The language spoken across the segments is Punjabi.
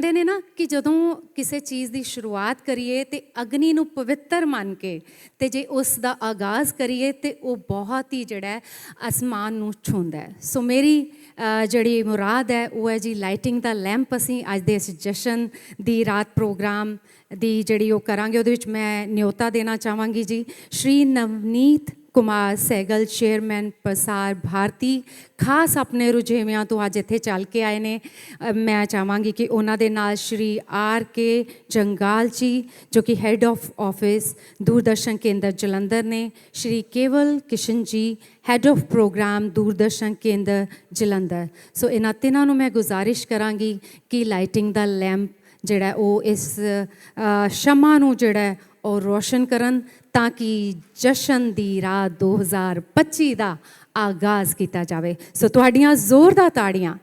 ਕਹਿੰਦੇ ਨੇ ਨਾ ਕਿ ਜਦੋਂ ਕਿਸੇ ਚੀਜ਼ ਦੀ ਸ਼ੁਰੂਆਤ ਕਰੀਏ ਤੇ ਅਗਨੀ ਨੂੰ ਪਵਿੱਤਰ ਮੰਨ ਕੇ ਤੇ ਜੇ ਉਸ ਦਾ ਆਗਾਜ਼ ਕਰੀਏ ਤੇ ਉਹ ਬਹੁਤ ਹੀ ਜਿਹੜਾ ਅਸਮਾਨ ਨੂੰ ਛੂੰਹਦਾ ਹੈ। ਸੋ ਮੇਰੀ ਜਿਹੜੀ ਮੁਰਾਦ ਹੈ, ਉਹ ਹੈ ਜੀ ਲਾਈਟਿੰਗ ਦਾ ਲੈਂਪ ਅਸੀਂ ਅੱਜ ਦੇ ਇਸ ਜਸ਼ਨ ਦੀ ਰਾਤ ਪ੍ਰੋਗਰਾਮ ਦੀ ਜਿਹੜੀ ਉਹ ਕਰਾਂਗੇ, ਉਹਦੇ ਵਿੱਚ ਮੈਂ ਨਿਯੋਤਾ ਦੇਣਾ ਚਾਹਾਂਗੀ ਜੀ। ਸ਼੍ਰੀ ਨਵਨੀਤ ਕੁਮਾਰ ਸੈਗਲ ਚੇਅਰਮੈਨ ਪ੍ਰਸਾਰ ਭਾਰਤੀ ਖਾਸ ਆਪਣੇ ਰੁਝੇਵਿਆਂ ਤੋਂ ਅੱਜ ਇੱਥੇ ਚੱਲ ਕੇ ਆਏ ਨੇ। ਮੈਂ ਚਾਹਾਂਗੀ ਕਿ ਉਹਨਾਂ ਦੇ ਨਾਲ ਸ਼੍ਰੀ ਆਰ ਕੇ ਜੰਗਾਲ ਜੀ ਜੋ ਕਿ ਹੈੱਡ ਆਫ ਆਫਿਸ ਦੂਰਦਰਸ਼ਨ ਕੇਂਦਰ ਜਲੰਧਰ ਨੇ ਸ਼੍ਰੀ ਕੇਵਲ ਕਿਸ਼ਨ ਜੀ ਹੈੱਡ ਆਫ ਪ੍ਰੋਗਰਾਮ ਦੂਰਦਰਸ਼ਨ ਕੇਂਦਰ ਜਲੰਧਰ। ਸੋ ਇਹਨਾਂ ਤਿੰਨਾਂ ਨੂੰ ਮੈਂ ਗੁਜ਼ਾਰਿਸ਼ ਕਰਾਂਗੀ ਕਿ ਲਾਈਟਿੰਗ ਦਾ ਲੈਂਪ ਜਿਹੜਾ ਉਹ ਇਸ ਅ, ਸ਼ਮਾ ਨੂੰ ਜਿਹੜਾ ਹੈ ਉਹ ਰੋਸ਼ਨ ਕਰਨ ਤਾਂ ਕਿ ਜਸ਼ਨ ਦੀ ਰਾਤ 2025 ਦਾ ਆਗਾਜ਼ ਕੀਤਾ ਜਾਵੇ। ਸੋ ਤੁਹਾਡੀਆਂ ਜ਼ੋਰਦਾਰ ਤਾੜੀਆਂ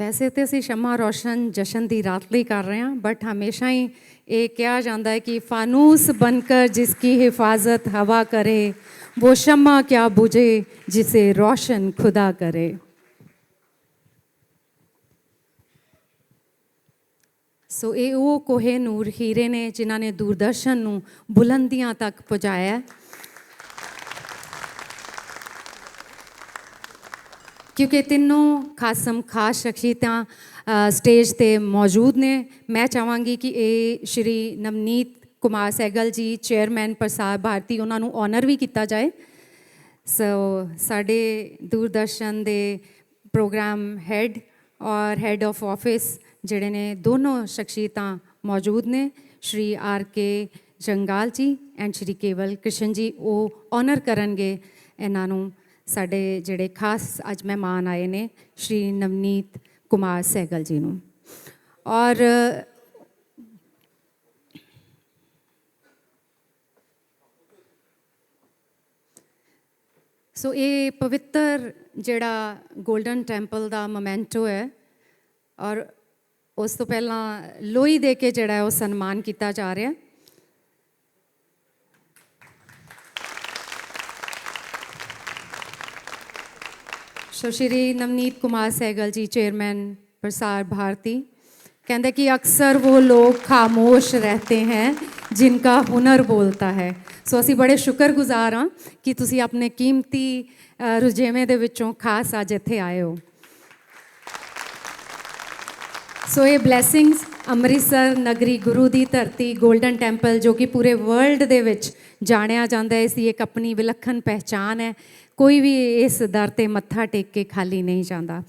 ਵੈਸੇ ਤੇ ਅਸੀਂ ਸ਼ਮਾ ਰੋਸ਼ਨ ਜਸ਼ਨ ਦੀ ਰਾਤ ਲਈ ਕਰ ਰਹੇ ਹਾਂ ਬਟ ਹਮੇਸ਼ਾ ਹੀ ਇਹ ਕਿਹਾ ਜਾਂਦਾ ਹੈ ਕਿ ਫਾਨੂਸ बनकर जिसकी हिफाजत हवा करे वो शम्मा क्या बुझे जिसे रोशन खुदा करे ਸੋ ਇਹ ਉਹ ਕੋਹੇ ਨੂਰ ਹੀਰੇ ਨੇ ਜਿਨ੍ਹਾਂ ਨੇ ਦੂਰਦਰਸ਼ਨ ਨੂੰ ਬੁਲੰਦੀਆਂ ਤੱਕ ਪਹੁੰਚਾਇਆ ਕਿਉਂਕਿ ਤਿੰਨੋਂ ਖਾਸਮ ਖਾਸ ਸ਼ਖਸੀਅਤਾਂ ਸਟੇਜ ਤੇ ਮੌਜੂਦ ਨੇ। ਮੈਂ ਚਾਹਾਂਗੀ ਕਿ ਇਹ ਸ਼੍ਰੀ ਨਵਨੀਤ ਕੁਮਾਰ ਸੈਗਲ ਜੀ ਚੇਅਰਮੈਨ ਪ੍ਰਸਾਰ ਭਾਰਤੀ, ਉਹਨਾਂ ਨੂੰ ਆਨਰ ਵੀ ਕੀਤਾ ਜਾਏ। ਸੋ ਸਾਡੇ ਦੂਰਦਰਸ਼ਨ ਦੇ ਪ੍ਰੋਗਰਾਮ ਹੈੱਡ ਔਰ ਹੈੱਡ ਆਫ ਆਫਿਸ ਜਿਹੜੇ ਨੇ, ਦੋਨੋਂ ਸ਼ਖਸੀਅਤਾਂ ਮੌਜੂਦ ਨੇ। ਸ਼੍ਰੀ ਆਰ ਕੇ ਜੰਗਾਲ ਜੀ ਐਂਡ ਸ਼੍ਰੀ ਕੇਵਲ ਕ੍ਰਿਸ਼ਨ ਜੀ, ਉਹ ਆਨਰ ਕਰਨਗੇ ਇਹਨਾਂ ਨੂੰ। ਸਾਡੇ ਜਿਹੜੇ ਖਾਸ ਅੱਜ ਮਹਿਮਾਨ ਆਏ ਨੇ, ਸ਼੍ਰੀ ਨਵਨੀਤ ਕੁਮਾਰ ਸਹਿਗਲ ਜੀ ਨੂੰ। ਔਰ ਸੋ ਇਹ ਪਵਿੱਤਰ ਜਿਹੜਾ 골ਡਨ ਟੈਂਪਲ ਦਾ ਮੋਮੈਂਟੋ ਹੈ, ਔਰ ਉਸ ਤੋਂ ਪਹਿਲਾਂ ਲੋਈ ਦੇ ਕੇ ਜਿਹੜਾ ਉਹ ਸਨਮਾਨ ਕੀਤਾ ਜਾ ਰਿਹਾ। ਸੋ ਸ਼੍ਰੀ ਨਵਨੀਤ ਕੁਮਾਰ ਸਹਿਗਲ ਜੀ, ਚੇਅਰਮੈਨ ਪ੍ਰਸਾਰ ਭਾਰਤੀ। ਕਹਿੰਦੇ ਕਿ ਅਕਸਰ ਉਹ ਲੋਕ ਖਾਮੋਸ਼ ਰਹਤੇ ਹੈ, ਜਿਨਕਾ ਹੁਨਰ ਬੋਲਤਾ ਹੈ। ਸੋ ਅਸੀਂ ਬੜੇ ਸ਼ੁਕਰਗੁਜ਼ਾਰ ਹਾਂ ਕਿ ਤੁਸੀਂ ਆਪਣੇ ਕੀਮਤੀ ਰੁਝੇਵੇਂ ਦੇ ਵਿੱਚੋਂ ਖਾਸ ਅੱਜ ਇੱਥੇ ਆਏ ਹੋ। ਸੋ ਇਹ ਬਲੇਸਿੰਗਸ ਅੰਮ੍ਰਿਤਸਰ ਨਗਰੀ ਗੁਰੂ ਦੀ ਧਰਤੀ 골ਡਨ ਟੈਂਪਲ ਜੋ ਕਿ ਪੂਰੇ ਵਰਲਡ ਦੇ ਵਿੱਚ ਜਾਣਿਆ ਜਾਂਦਾ ਹੈ ਇਸ ਦੀ ਇੱਕ ਆਪਣੀ ਵਿਲੱਖਣ ਪਹਿਚਾਨ ਹੈ ਕੋਈ ਵੀ ਇਸ ਦਰ ਤੇ ਮੱਥਾ ਟੇਕ ਕੇ ਖਾਲੀ ਨਹੀਂ ਜਾਂਦਾ